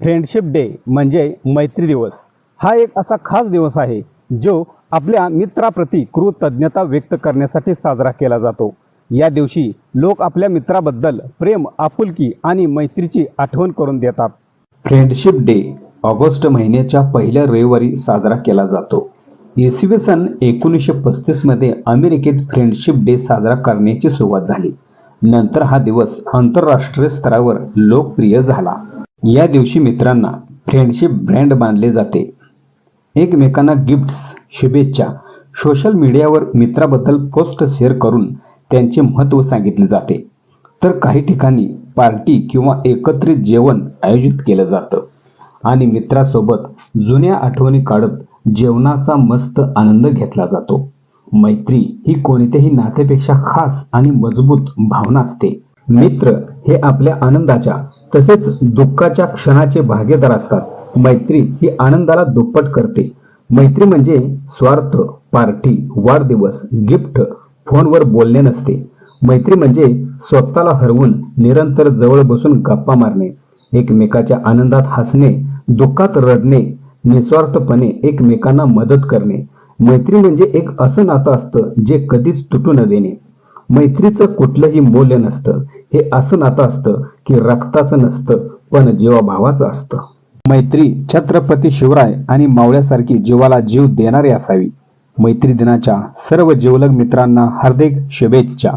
Friendship day म्हणजे मैत्री दिवस. हा एक असा खास दिवस आहे जो आपल्या मित्राप्रती कृतज्ञता व्यक्त करण्यासाठी साजरा केला जातो. या दिवशी लोक आपल्या मित्राबद्दल प्रेम आपुलकी आणि मैत्रीची आठवण करून देतात. फ्रेंडशिप डे ऑगस्ट महिन्याच्या पहिल्या रविवारी साजरा केला जातो. इसवी सन एकोणीसशे पस्तीसमध्ये अमेरिकेत फ्रेंडशिप डे साजरा करण्याची सुरुवात झाली. नंतर हा दिवस आंतरराष्ट्रीय स्तरावर लोकप्रिय झाला. या दिवशी मित्रांना फ्रेंडशिप ब्रँड बांधले जाते. एकमेकांना गिफ्ट्स शुभेच्छा सोशल मीडियावर मित्राबद्दल पोस्ट शेअर करून त्यांचे महत्त्व सांगितले जाते. तर काही ठिकाणी पार्टी किंवा एकत्रित जेवण आयोजित केलं जातं. आणि मित्रासोबत जुन्या आठवणी काढत जेवणाचा मस्त आनंद घेतला जातो. मैत्री ही कोणत्याही नात्यापेक्षा खास आणि मजबूत भावना असते. मित्र हे आपल्या आनंदाच्या तसेच दुःखाच्या क्षणाचे भागीदार असतात. मैत्री ही आनंदाला दुप्पट करते. मैत्री म्हणजे स्वार्थ पार्टी वाढदिवस गिफ्ट फोनवर बोलणे नसते. मैत्री म्हणजे स्वतःला हरवून निरंतर जवळ बसून गप्पा मारणे एकमेकाच्या आनंदात हसणे दुःखात रडणे निस्वार्थपणे एकमेकांना मदत करणे. मैत्री म्हणजे एक असं नातं असतं जे कधीच तुटू न देणे. मैत्रीचं कुठलंही मूल्य नसतं. हे असं नातं असतं की रक्ताचं नसतं पण जीवाभावाचं असतं. मैत्री छत्रपती शिवराय आणि मावळ्यासारखी जीवाला जीव देणारी असावी. मैत्री दिनाच्या सर्व जीवलग मित्रांना हार्दिक शुभेच्छा.